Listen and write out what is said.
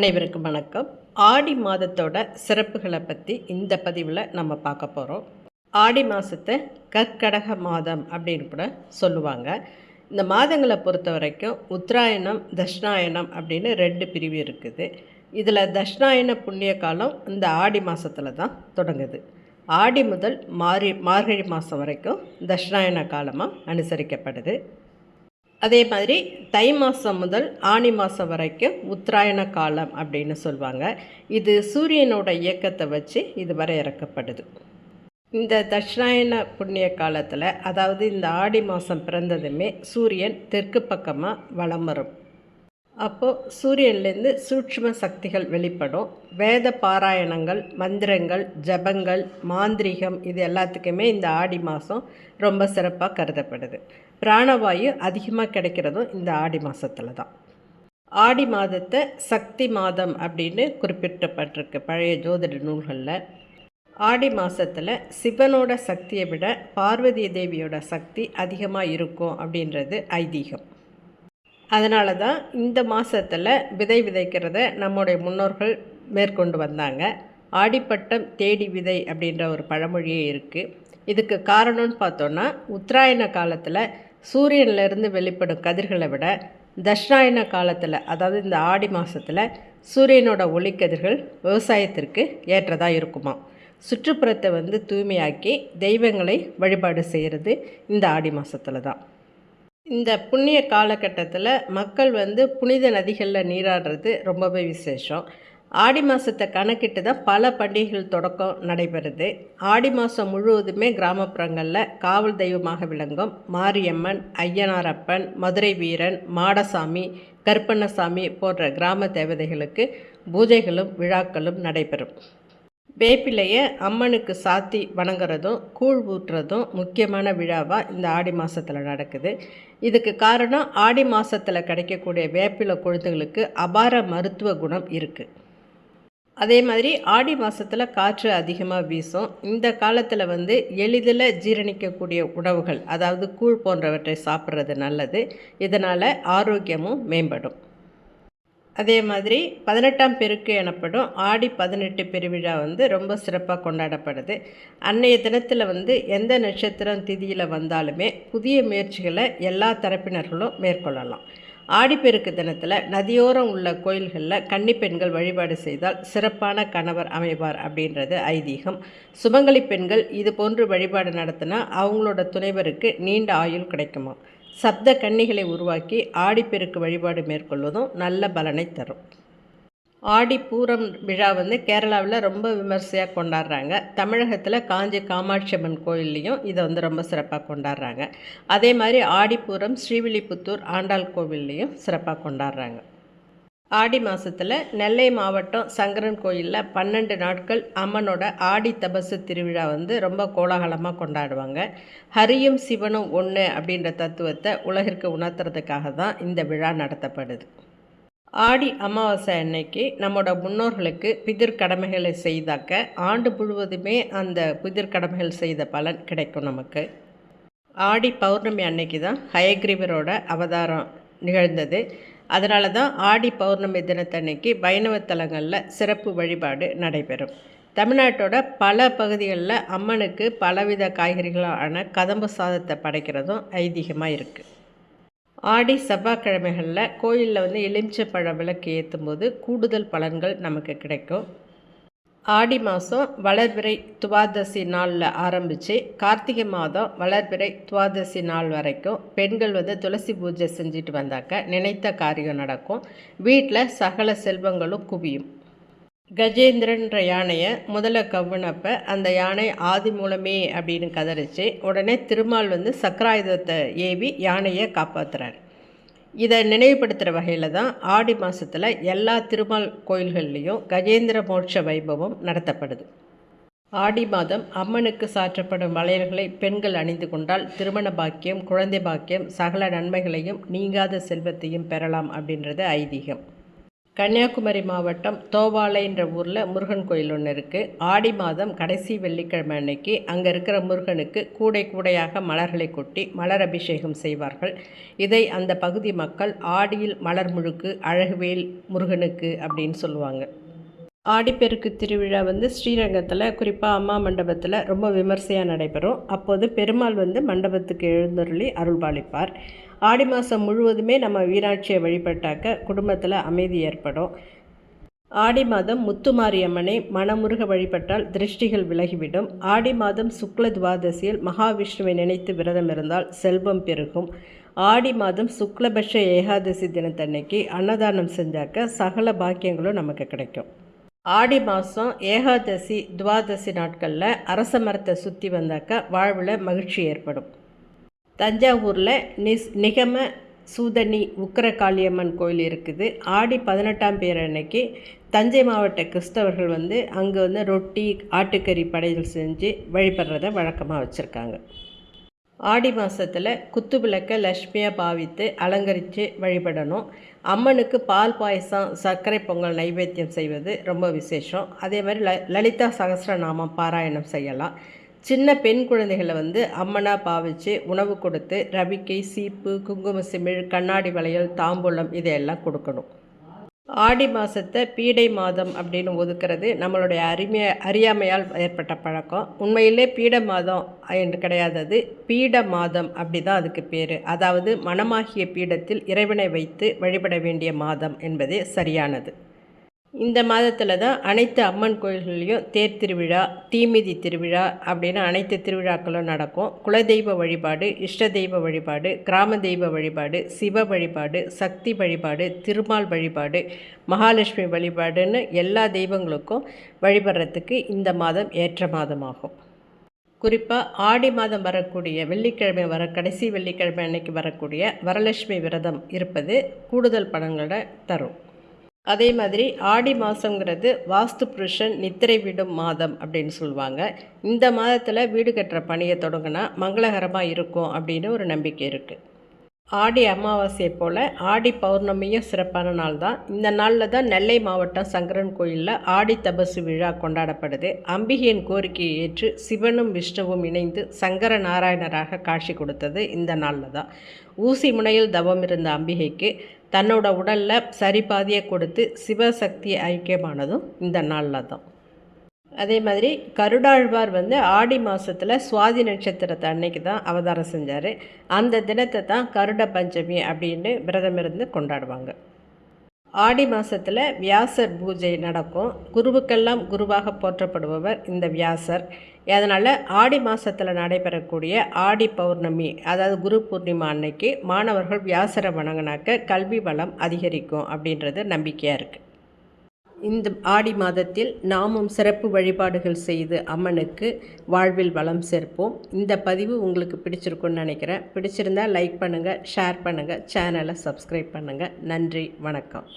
அனைவருக்கும் வணக்கம். ஆடி மாதத்தோட சிறப்புகளை பற்றி இந்த பதிவில் நம்ம பார்க்க போகிறோம் ஆடி மாதத்தை கற்கடக மாதம் அப்படின்னு கூட சொல்லுவாங்க. இந்த மாதங்களை பொறுத்த வரைக்கும் உத்தராயணம் தஷ்ணாயணம் அப்படின்னு ரெண்டு பிரிவு இருக்குது. இதில் தஷ்ணாயன புண்ணிய காலம் இந்த ஆடி மாதத்தில் தான் தொடங்குது. ஆடி முதல் மாரி மார்கழி மாதம் வரைக்கும் தஷ்ணாயன காலமாக அனுசரிக்கப்படுது. அதே மாதிரி தை மாதம் முதல் ஆனி மாதம் வரைக்கும் உத்தராயண காலம் அப்படின்னு சொல்லுவாங்க இது சூரியனோட இயக்கத்தை வச்சு இது வரையறுக்கப்படுது இந்த தட்சிணாயன புண்ணிய காலத்தில் அதாவது இந்த ஆடி மாதம் பிறந்ததுமே சூரியன் தெற்கு பக்கமாக வலம் வரும். அப்போது சூரியன்லேருந்து சூட்சும சக்திகள் வெளிப்படும். வேத பாராயணங்கள் மந்திரங்கள் ஜபங்கள் மாந்திரிகம் இது எல்லாத்துக்குமே இந்த ஆடி மாதம் ரொம்ப சிறப்பாக கருதப்படுது. பிராணவாயு அதிகமாக கிடைக்கிறதும் இந்த ஆடி மாதத்தில் தான் ஆடி மாதத்தை சக்தி மாதம் அப்படின்னு குறிப்பிட்டப்பட்டிருக்கு. பழைய ஜோதிட நூல்களில். ஆடி மாதத்தில் சிவனோட சக்தியை விட பார்வதி தேவியோட சக்தி அதிகமாக இருக்கும் அப்படின்றது ஐதீகம். அதனால தான் இந்த மாதத்தில் விதை விதைக்கிறத நம்முடைய முன்னோர்கள் மேற்கொண்டு வந்தாங்க. ஆடிப்பட்டம் தேடி விதை அப்படின்ற ஒரு பழமொழியே இருக்குது இதுக்கு காரணம்னு பார்த்தோன்னா உத்தராயண காலத்தில் சூரியன்லேருந்து வெளிப்படும் கதிர்களை விட தட்சிணாயன காலத்தில் அதாவது இந்த ஆடி மாதத்தில் சூரியனோட ஒளிக்கதிர்கள் விவசாயத்திற்கு ஏற்றதாக இருக்குமா சுற்றுப்புறத்தை வந்து தூய்மையாக்கி தெய்வங்களை வழிபாடு செய்கிறது இந்த ஆடி மாதத்தில் தான். இந்த புண்ணிய காலகட்டத்தில் மக்கள் வந்து புனித நதிகளில் நீராடுறது ரொம்பவே விசேஷம். ஆடி மாதத்தை கணக்கிட்டு தான் பல பண்டிகைகள் தொடக்கம் நடைபெறுது. ஆடி மாதம் முழுவதுமே கிராமப்புறங்களில் காவல் தெய்வமாக விளங்கும் மாரியம்மன் ஐயனாரப்பன் மதுரை வீரன் மாடசாமி கருப்பண்ணசாமி போன்ற கிராம தேவதைகளுக்கு பூஜைகளும் விழாக்களும் நடைபெறும். வேப்பிலையை அம்மனுக்கு சாத்தி வணங்குறதும் கூழ் ஊற்றுறதும் முக்கியமான விழாவாக இந்த ஆடி மாதத்தில் நடக்குது. இதுக்கு காரணம் ஆடி மாதத்தில் கிடைக்கக்கூடிய வேப்பிலை கொழுத்துகளுக்கு அபார மருத்துவ குணம் இருக்குது அதே மாதிரி ஆடி மாதத்தில் காற்று அதிகமாக வீசும். இந்த காலத்தில் வந்து எளிதில் ஜீரணிக்கக்கூடிய உணவுகள் அதாவது கூழ் போன்றவற்றை சாப்பிட்றது நல்லது. இதனால் ஆரோக்கியமும் மேம்படும். அதே மாதிரி பதினெட்டாம் பெருக்கு எனப்படும் ஆடி பதினெட்டு பெருவிழா வந்து ரொம்ப சிறப்பாக கொண்டாடப்படுது. அன்னைய தினத்தில் வந்து எந்த நட்சத்திரம் திதியில் வந்தாலுமே புதிய முயற்சிகளை எல்லா தரப்பினர்களும் மேற்கொள்ளலாம். ஆடிப்பெருக்கு தினத்தில் நதியோரம் உள்ள கோயில்களில் கன்னிப்பெண்கள் வழிபாடு செய்தால் சிறப்பான கணவர் அமைவார் அப்படின்றது ஐதீகம். சுமங்கலி பெண்கள் இது போன்று வழிபாடு நடத்தினா அவங்களோட துணைவருக்கு நீண்ட ஆயுள் கிடைக்குமா சப்த கன்னிகளை உருவாக்கி ஆடிப்பெருக்கு வழிபாடு மேற்கொள்வதும் நல்ல பலனை தரும். ஆடி பூரம் விழா வந்து கேரளாவில் ரொம்ப விமர்சையாக கொண்டாடுறாங்க. தமிழகத்தில் காஞ்சி காமாட்சி அம்மன் கோயில்லையும் இதை வந்து ரொம்ப சிறப்பாக கொண்டாடுறாங்க. அதே மாதிரி ஆடிப்பூரம் ஸ்ரீவில்லிபுத்தூர் ஆண்டாள் கோவில்லையும் சிறப்பாக கொண்டாடுறாங்க. ஆடி மாதத்தில் நெல்லை மாவட்டம் சங்கரன் கோயிலில் பன்னெண்டு நாட்கள் அம்மனோட ஆடி தபசு திருவிழா வந்து ரொம்ப கோலாகலமாக கொண்டாடுவாங்க. ஹரியும் சிவனும் ஒன்று அப்படின்ற தத்துவத்தை உலகிற்கு உணர்த்துறதுக்காக தான் இந்த விழா நடத்தப்படுது. ஆடி அமாவாசை அன்னைக்கு நம்மளோட முன்னோர்களுக்கு பிதிர் கடமைகளை செய்தாக்க ஆண்டு முழுவதுமே அந்த பிதிர் கடமைகள் செய்த பலன் கிடைக்கும் நமக்கு. ஆடி பௌர்ணமி அன்னைக்கு தான் ஹயக்ரீவரோட அவதாரம் நிகழ்ந்தது. அதனால தான் ஆடி பௌர்ணமி தினத்தன்னைக்கு வைணவ தலங்களில் சிறப்பு வழிபாடு நடைபெறும். தமிழ்நாட்டோட பல பகுதிகளில் அம்மனுக்கு பலவித காய்கறிகளான கதம்பு சாதத்தை படைக்கிறதும் ஐதீகமாக இருக்குது ஆடி செவ்வாய்க்கிழமைகளில் கோயிலில் வந்து எலுமிச்சப்பழ விளக்கு ஏற்றும் போது கூடுதல் பலன்கள் நமக்கு கிடைக்கும். ஆடி மாதம் வளர்பிறை துவாதசி நாளில் ஆரம்பித்து கார்த்திகை மாதம் வளர்பிறை துவாதசி நாள் வரைக்கும் பெண்கள் வந்து துளசி பூஜை செஞ்சுட்டு வந்தாக்க நினைத்த காரியம் நடக்கும். வீட்டில் சகல செல்வங்களும் குவியும். கஜேந்திரன்ற யானையை முதல்ல கவ்வுனப்ப அந்த யானை ஆதி மூலமே அப்படின்னு கதறிச்சு உடனே திருமால் வந்து சக்கராயுதத்தை ஏவி யானையை காப்பாற்றுறார் இதை நினைவுபடுத்துகிற வகையில் தான் ஆடி மாதத்தில் எல்லா திருமால் கோயில்கள்லேயும் கஜேந்திர மோட்ச வைபவம் நடத்தப்படுது. ஆடி மாதம் அம்மனுக்கு சாற்றப்படும் வளையல்களை பெண்கள் அணிந்து கொண்டால் திருமண பாக்கியம் குழந்தை பாக்கியம் சகல நன்மைகளையும் நீங்காத செல்வத்தையும் பெறலாம் அப்படின்றது ஐதீகம். கன்னியாகுமரி மாவட்டம் தோவாலைன்ற ஊரில் முருகன் கோயில் ஒன்று இருக்குது ஆடி மாதம் கடைசி வெள்ளிக்கிழமை அன்னைக்கு அங்கே இருக்கிற முருகனுக்கு கூடை கூடையாக மலர்களை கொட்டி மலர் அபிஷேகம் செய்வார்கள். இதை அந்த பகுதி மக்கள் ஆடியில் மலர் முழுக்கு அழகுவேல் முருகனுக்கு அப்படின்னு சொல்லுவாங்க. ஆடிப்பெருக்கு திருவிழா வந்து ஸ்ரீரங்கத்தில் குறிப்பாக அம்மா மண்டபத்தில் ரொம்ப விமர்சையாக நடைபெறும். அப்போது பெருமாள் வந்து மண்டபத்துக்கு எழுந்தருளி அருள்பாலிப்பார். ஆடி மாதம் முழுவதுமே நம்ம வீராட்சியை வழிபட்டாக்க குடும்பத்தில் அமைதி ஏற்படும். ஆடி மாதம் முத்துமாரியம்மனை மனமுருக வழிபட்டால் திருஷ்டிகள் விலகிவிடும். ஆடி மாதம் சுக்ல துவாதசியில் மகாவிஷ்ணுவை நினைத்து விரதம் இருந்தால் செல்வம் பெருகும். ஆடி மாதம் சுக்லபட்ச ஏகாதசி தினத்தன்னைக்கு அன்னதானம் செஞ்சாக்க சகல பாக்கியங்களும் நமக்கு கிடைக்கும். ஆடி மாதம் ஏகாதசி துவாதசி நாட்களில் அரச மரத்தை சுற்றி வந்தாக்க வாழ்வில் மகிழ்ச்சி ஏற்படும். தஞ்சாவூரில் நிஸ் நிகம சூதனி உக்கரகாளியம்மன் கோயில் இருக்குது. ஆடி பதினெட்டாம் பேர் அன்னைக்கு தஞ்சை மாவட்ட கிறிஸ்தவர்கள் வந்து அங்கே வந்து ரொட்டி ஆட்டுக்கறி படையல் செஞ்சு வழிபடுறத வழக்கமாக வச்சுருக்காங்க. ஆடி மாதத்தில் குத்து விளக்கை லக்ஷ்மியாக பாவித்து அலங்கரித்து வழிபடணும். அம்மனுக்கு பால் பாயசம் சர்க்கரை பொங்கல் நைவேத்தியம் செய்வது ரொம்ப விசேஷம். அதே மாதிரி ல லலிதா சகசிரநாமம் பாராயணம் செய்யலாம். சின்ன பெண் குழந்தைகளை வந்து அம்மனாக பாவித்து உணவு கொடுத்து ரவிக்கை சீப்பு குங்கும சிமிழ் கண்ணாடி வளையல் தாம்பூலம் இதையெல்லாம் கொடுக்கணும். ஆடி மாதத்தை பீடை மாதம் அப்படின்னு ஒதுக்கிறது நம்மளுடைய அருமைய அறியாமையால் ஏற்பட்ட பழக்கம். உண்மையிலே பீட மாதம் என்று கிடையாதது பீட மாதம் அப்படி தான் அதுக்கு பேர். அதாவது மனமாகிய பீடத்தில் இறைவனை வைத்து வழிபட வேண்டிய மாதம் என்பதே சரியானது. இந்த மாதத்தில் தான் அனைத்து அம்மன் கோயில்கள்லேயும் தேர் திருவிழா தீமிதி திருவிழா அப்படின்னு அனைத்து திருவிழாக்களும் நடக்கும். குலதெய்வ வழிபாடு இஷ்ட தெய்வ வழிபாடு கிராம தெய்வ வழிபாடு சிவ வழிபாடு சக்தி வழிபாடு திருமால் வழிபாடு மகாலட்சுமி வழிபாடுன்னு எல்லா தெய்வங்களுக்கும் வழிபடுறதுக்கு இந்த மாதம் ஏற்ற மாதமாகும். குறிப்பாக ஆடி மாதம் வரக்கூடிய வெள்ளிக்கிழமை வர கடைசி வெள்ளிக்கிழமை அன்னைக்கு வரக்கூடிய வரலட்சுமி விரதம் இருப்பது கூடுதல் பலன்களை தரும். அதே மாதிரி ஆடி மாதங்கிறது வாஸ்து புருஷன் நித்திரை விடும் மாதம் அப்படின்னு சொல்லுவாங்க. இந்த மாதத்தில் வீடு கட்டுற பணியை தொடங்கினா மங்களகரமாக இருக்கும் அப்படின்னு ஒரு நம்பிக்கை இருக்குது ஆடி அமாவாசையை போல் ஆடி பௌர்ணமியும் சிறப்பான நாள் தான். இந்த நாளில் தான் நெல்லை மாவட்டம் சங்கரன் கோயிலில் ஆடி தபசு விழா கொண்டாடப்படுது. அம்பிகையின் கோரிக்கையை ஏற்று சிவனும் விஷ்ணுவும் இணைந்து சங்கர நாராயணராக காட்சி கொடுத்தது இந்த நாளில் தான். ஊசி முனையில் தவம் இருந்த அம்பிகைக்கு தன்னோட உடலில் சரிபாதியை கொடுத்து சிவசக்தி ஐக்கியமானதும் இந்த நாளில் தான். அதே மாதிரி கருடாழ்வார் வந்து ஆடி மாதத்தில் சுவாதி நட்சத்திரத்தை அன்னைக்கு தான் அவதாரம் செஞ்சார். அந்த தினத்தை தான் கருட பஞ்சமி அப்படின்னு விரதமிருந்து கொண்டாடுவாங்க. ஆடி மாதத்தில் வியாசர் பூஜை நடக்கும். குருவுக்கெல்லாம் குருவாக போற்றப்படுபவர் இந்த வியாசர். அதனால் ஆடி மாதத்தில் நடைபெறக்கூடிய ஆடி பௌர்ணமி அதாவது குரு பூர்ணிமா அன்னைக்கு மாணவர்கள் வியாசரை வணங்கினாக்க கல்வி வளம் அதிகரிக்கும் அப்படின்றது நம்பிக்கையாக இருக்குது இந்த ஆடி மாதத்தில் நாமும் சிறப்பு வழிபாடுகள் செய்து அம்மனுக்கு வாழ்வில் வளம் சேர்ப்போம். இந்த பதிவு உங்களுக்கு பிடிச்சிருக்குன்னு நினைக்கிறேன். பிடிச்சிருந்தால் லைக் பண்ணுங்கள் ஷேர் பண்ணுங்கள் சேனலை சப்ஸ்கிரைப் பண்ணுங்கள் நன்றி வணக்கம்.